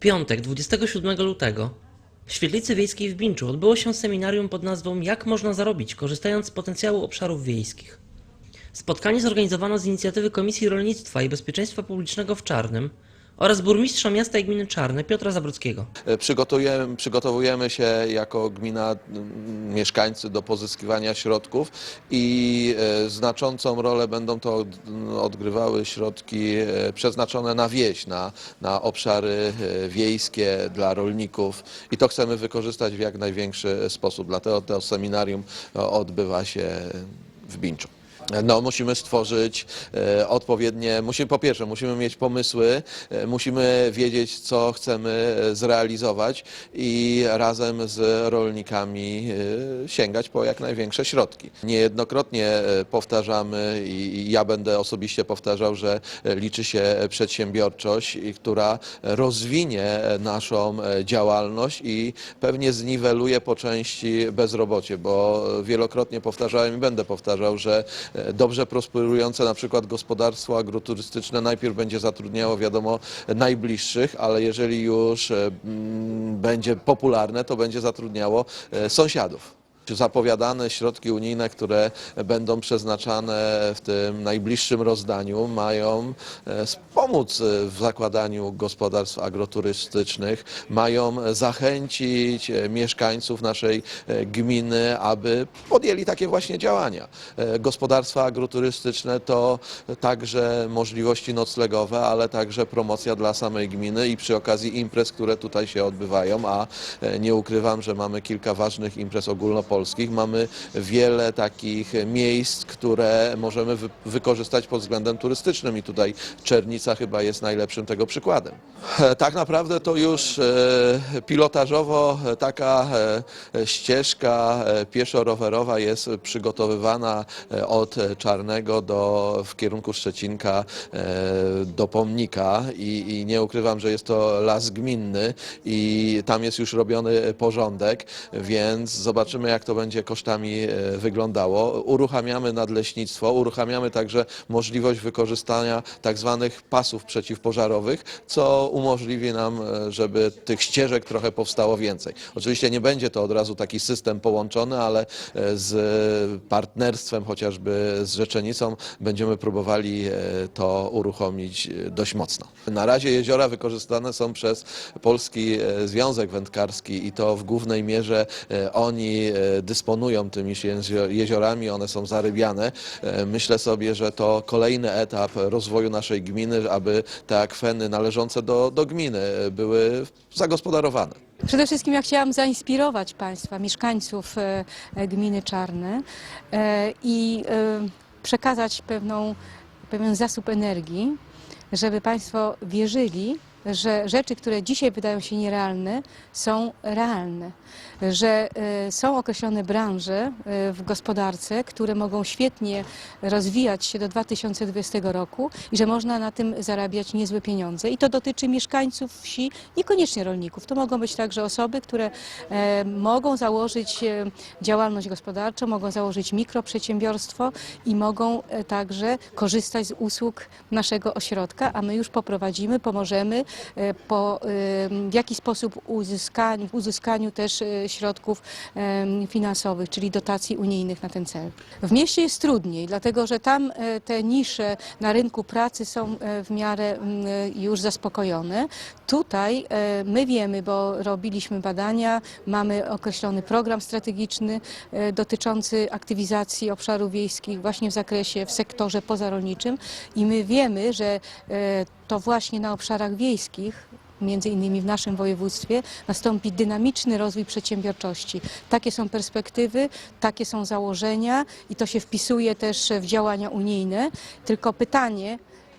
piątek 27 lutego w Świetlicy Wiejskiej w Binczu odbyło się seminarium pod nazwą Jak można zarobić, korzystając z potencjału obszarów wiejskich. Spotkanie zorganizowano z inicjatywy Komisji Rolnictwa i Bezpieczeństwa Publicznego w Czarnym oraz burmistrza miasta i gminy Czarne Piotra Zabruckiego. E, Przygotujemy, przygotowujemy się jako gmina m, mieszkańcy do pozyskiwania środków i e, znaczącą rolę będą to od, odgrywały środki e, przeznaczone na wieś, na, na obszary wiejskie dla rolników i to chcemy wykorzystać w jak największy sposób. Dlatego to seminarium odbywa się w Binczu. No, musimy stworzyć e, odpowiednie, musimy, po pierwsze, musimy mieć pomysły, e, musimy wiedzieć, co chcemy zrealizować i razem z rolnikami e, sięgać po jak największe środki. Niejednokrotnie powtarzamy i ja będę osobiście powtarzał, że liczy się przedsiębiorczość, która rozwinie naszą działalność i pewnie zniweluje po części bezrobocie, bo wielokrotnie powtarzałem i będę powtarzał, że dobrze prosperujące na przykład gospodarstwo agroturystyczne najpierw będzie zatrudniało wiadomo najbliższych, ale jeżeli już e, będzie popularne, to będzie zatrudniało e, sąsiadów zapowiadane środki unijne, które będą przeznaczane w tym najbliższym rozdaniu, mają e, pomóc e, w zakładaniu gospodarstw agroturystycznych, mają zachęcić e, mieszkańców naszej gminy, aby podjęli takie właśnie działania. Gospodarstwa agroturystyczne to także możliwości noclegowe, ale także promocja dla samej gminy i przy okazji imprez, które tutaj się odbywają, a nie ukrywam, że mamy kilka ważnych imprez ogólnopolskich. Mamy wiele takich miejsc, które możemy wy wykorzystać pod względem turystycznym i tutaj Czernica chyba jest najlepszym tego przykładem. E, Tak naprawdę to już e, pilotażowo taka e, ścieżka pieszo-rowerowa jest przygotowywana od Czarnego do, w kierunku Szczecinka do Pomnika i, i nie ukrywam, że jest to las gminny i tam jest już robiony porządek, więc zobaczymy jak to będzie kosztami e, wyglądało. Uruchamiamy nadleśnictwo, uruchamiamy także możliwość wykorzystania tak zwanych pasów przeciwpożarowych, co umożliwi nam, e, żeby tych ścieżek trochę powstało więcej. Oczywiście nie będzie to od razu taki system połączony, ale e, z partnerstwem chociażby z Rzeczenicą będziemy próbowali to uruchomić dość mocno. Na razie jeziora wykorzystane są przez Polski Związek Wędkarski i to w głównej mierze oni dysponują tymi jezio- jeziorami, one są zarybiane. E, Myślę sobie, że to kolejny etap rozwoju naszej gminy, aby te akweny należące do, do gminy e, były zagospodarowane. Przede wszystkim ja chciałam zainspirować Państwa, mieszkańców e, gminy Czarne e, i przekazać pewną, pewien zasób energii, żeby Państwo wierzyli, że rzeczy, które dzisiaj wydają się nierealne, są realne, że e, są określone branże e, w gospodarce, które mogą świetnie rozwijać się do 2020 roku i że można na tym zarabiać niezłe pieniądze. I to dotyczy mieszkańców wsi, niekoniecznie rolników. To mogą być także osoby, które e, mogą założyć działalność gospodarczą, mogą założyć mikroprzedsiębiorstwo i mogą także korzystać z usług naszego ośrodka, a my już poprowadzimy, pomożemy po, e, w jaki sposób uzyskaniu, w uzyskaniu też e, środków e, finansowych, czyli dotacji unijnych na ten cel. W mieście jest trudniej, dlatego że tam e, te nisze na rynku pracy są e, w miarę mm, e, już zaspokojone. Tutaj e, my wiemy, bo robiliśmy badania, mamy określony program strategiczny e, dotyczący aktywizacji obszarów wiejskich właśnie w zakresie, w sektorze pozarolniczym i my wiemy, że e, to właśnie na obszarach wiejskich między innymi w naszym województwie, nastąpi dynamiczny rozwój przedsiębiorczości. Takie są perspektywy, takie są założenia i to się wpisuje też w działania unijne. Tylko pytanie,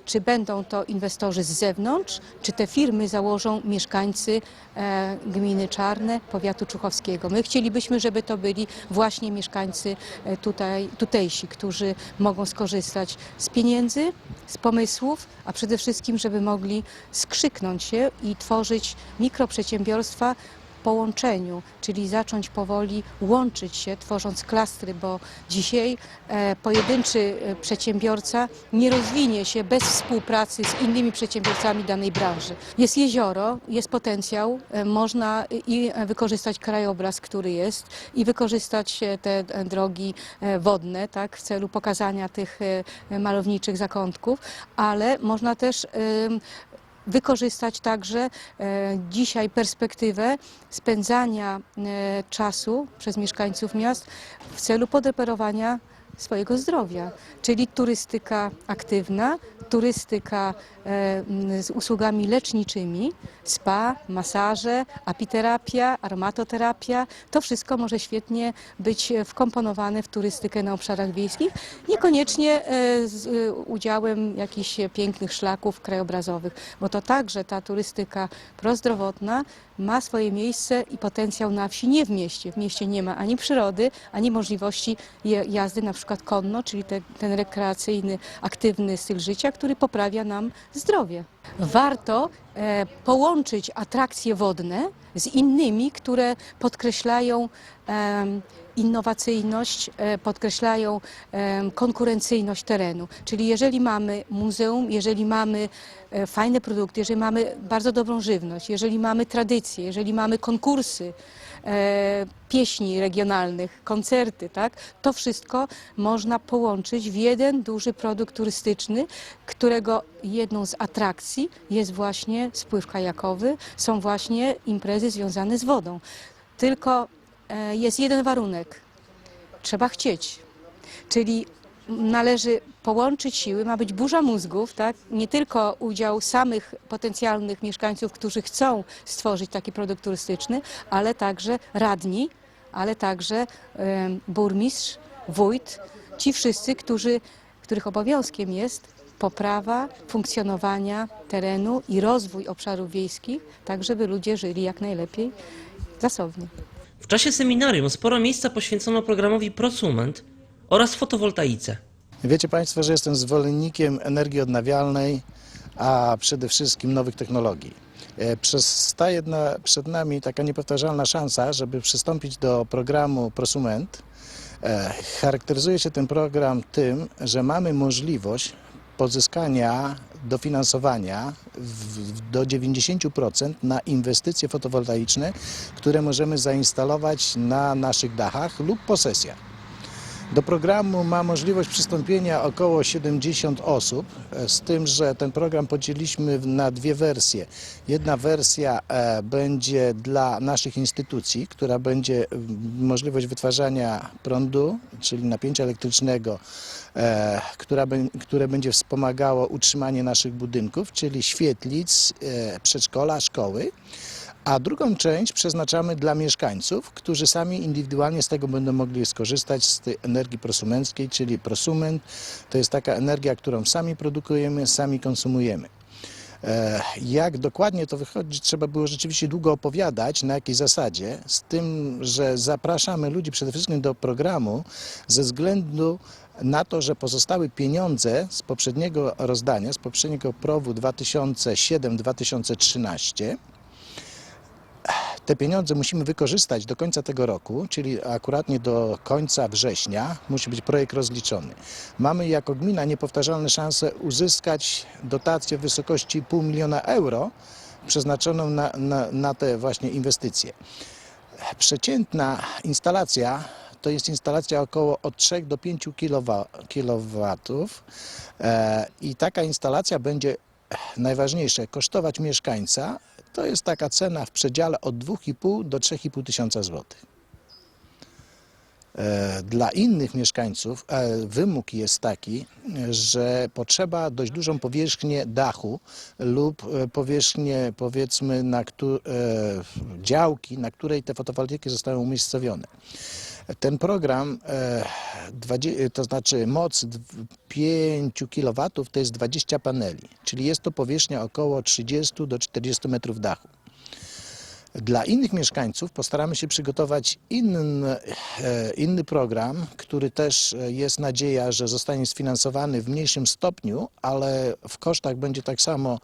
czy będą to inwestorzy z zewnątrz, czy te firmy założą mieszkańcy e, gminy Czarne, powiatu czuchowskiego. My chcielibyśmy, żeby to byli właśnie mieszkańcy e, tutaj, tutejsi, którzy mogą skorzystać z pieniędzy, z pomysłów, a przede wszystkim, żeby mogli skrzyknąć się i tworzyć mikroprzedsiębiorstwa połączeniu, czyli zacząć powoli łączyć się, tworząc klastry, bo dzisiaj e, pojedynczy e, przedsiębiorca nie rozwinie się bez współpracy z innymi przedsiębiorcami danej branży. Jest jezioro, jest potencjał, e, można i wykorzystać krajobraz, który jest i wykorzystać te drogi wodne, tak, w celu pokazania tych malowniczych zakątków, ale można też wykorzystać także e, dzisiaj perspektywę spędzania e, czasu przez mieszkańców miast w celu podreperowania swojego zdrowia, czyli turystyka aktywna, turystyka e, z usługami leczniczymi, spa, masaże, apiterapia, armatoterapia. To wszystko może świetnie być e, wkomponowane w turystykę na obszarach wiejskich, niekoniecznie e, z udziałem jakichś pięknych szlaków krajobrazowych, bo to także ta turystyka prozdrowotna ma swoje miejsce i potencjał na wsi, nie w mieście. W mieście nie ma ani przyrody, ani możliwości jazdy na przykład konno, czyli te, ten rekreacyjny, aktywny styl życia, który poprawia nam zdrowie. Warto e, połączyć atrakcje wodne z innymi, które podkreślają em, innowacyjność, e, podkreślają konkurencyjność terenu. Czyli jeżeli mamy muzeum, jeżeli mamy e, fajne produkty, jeżeli mamy bardzo dobrą żywność, jeżeli mamy tradycje, jeżeli mamy konkursy e, pieśni regionalnych, koncerty, tak, to wszystko można połączyć w jeden duży produkt turystyczny, którego jedną z atrakcji jest właśnie spływ kajakowy, są właśnie imprezy związane z wodą. Tylko jest jeden warunek. Trzeba chcieć. Czyli należy połączyć siły, ma być burza mózgów, tak? nie tylko udział samych potencjalnych mieszkańców, którzy chcą stworzyć taki produkt turystyczny, ale także radni, ale także burmistrz, wójt, ci wszyscy, którzy, których obowiązkiem jest poprawa funkcjonowania terenu i rozwój obszarów wiejskich, tak żeby ludzie żyli jak najlepiej zasobnie. W czasie seminarium sporo miejsca poświęcono programowi Prosument oraz fotowoltaice. Wiecie Państwo, że jestem zwolennikiem energii odnawialnej, a przede wszystkim nowych technologii. E, Przez staje na, przed nami taka niepowtarzalna szansa, żeby przystąpić do programu Prosument. E, Charakteryzuje się ten program tym, że mamy możliwość pozyskania dofinansowania w, do 90% na inwestycje fotowoltaiczne, które możemy zainstalować na naszych dachach lub posesjach. Do programu ma możliwość przystąpienia około 70 osób, e, z tym, że ten program podzieliliśmy na dwie wersje. Jedna wersja e, będzie dla naszych instytucji, która będzie możliwość wytwarzania prądu, czyli napięcia elektrycznego, e, które będzie wspomagało utrzymanie naszych budynków, czyli świetlic, przedszkola, szkoły. A drugą część przeznaczamy dla mieszkańców, którzy sami indywidualnie z tego będą mogli skorzystać z tej energii prosumenckiej, czyli prosument to jest taka energia, którą sami produkujemy, sami konsumujemy. E, Jak dokładnie to wychodzi, trzeba było rzeczywiście długo opowiadać, na jakiej zasadzie, z tym, że zapraszamy ludzi przede wszystkim do programu ze względu na to, że pozostały pieniądze z poprzedniego rozdania, z poprzedniego PROW-u 2007-2013 te pieniądze musimy wykorzystać do końca tego roku, czyli akuratnie do końca września musi być projekt rozliczony. Mamy jako gmina niepowtarzalne szanse uzyskać dotację w wysokości pół miliona euro przeznaczoną na, na, na te właśnie inwestycje. Przeciętna instalacja to jest instalacja około od 3 do 5 kW e, i taka instalacja będzie najważniejsze kosztować mieszkańca to jest taka cena w przedziale od 2,5 do 3,5 tysiąca złotych. E, Dla innych mieszkańców e, wymóg jest taki, że potrzeba dość dużą powierzchnię dachu lub e, powierzchnię powiedzmy na działki, na której te fotowoltaiki zostały umiejscowione. Ten program, e, to znaczy moc dw- 5 kW to jest 20 paneli, czyli jest to powierzchnia około 30 do 40 metrów dachu. Dla innych mieszkańców postaramy się przygotować inny, e, inny program, który też e, jest nadzieja, że zostanie sfinansowany w mniejszym stopniu, ale w kosztach będzie tak samo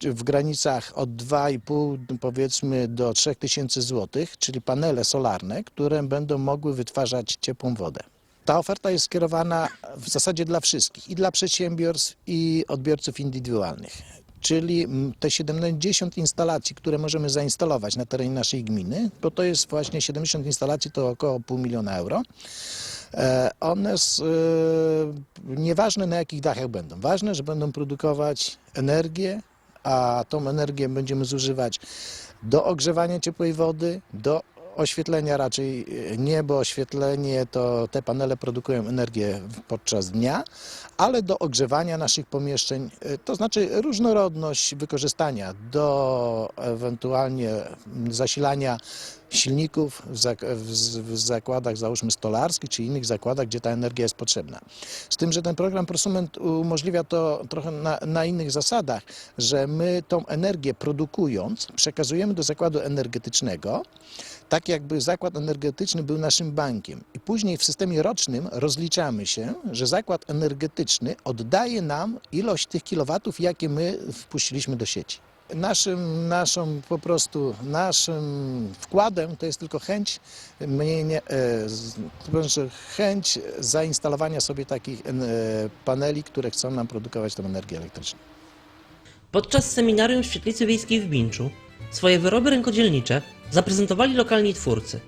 w granicach od 2,5 powiedzmy do 3 tysięcy złotych, czyli panele solarne, które będą mogły wytwarzać ciepłą wodę. Ta oferta jest skierowana w zasadzie dla wszystkich, i dla przedsiębiorstw, i odbiorców indywidualnych. Czyli te 70 instalacji, które możemy zainstalować na terenie naszej gminy, bo to jest właśnie 70 instalacji, to około pół miliona euro. E, One, s- e, nieważne na jakich dachach będą, ważne, że będą produkować energię, a tą energię będziemy zużywać do ogrzewania ciepłej wody, do oświetlenia raczej e, nie, bo oświetlenie to te panele produkują energię podczas dnia, ale do ogrzewania naszych pomieszczeń, e, to znaczy różnorodność wykorzystania do ewentualnie zasilania silników w, zakładach, załóżmy stolarskich, czy innych zakładach, gdzie ta energia jest potrzebna. Z tym, że ten program Prosument umożliwia to trochę na, na innych zasadach, że my tą energię produkując przekazujemy do zakładu energetycznego, tak jakby zakład energetyczny był naszym bankiem. I później w systemie rocznym rozliczamy się, że zakład energetyczny oddaje nam ilość tych kilowatów, jakie my wpuściliśmy do sieci. Naszym, naszą po prostu naszym wkładem to jest tylko chęć, mnie nie, e, chęć zainstalowania sobie takich e, paneli, które chcą nam produkować tę energię elektryczną. Podczas seminarium w Świetlicy Wiejskiej w Binczu swoje wyroby rękodzielnicze zaprezentowali lokalni twórcy.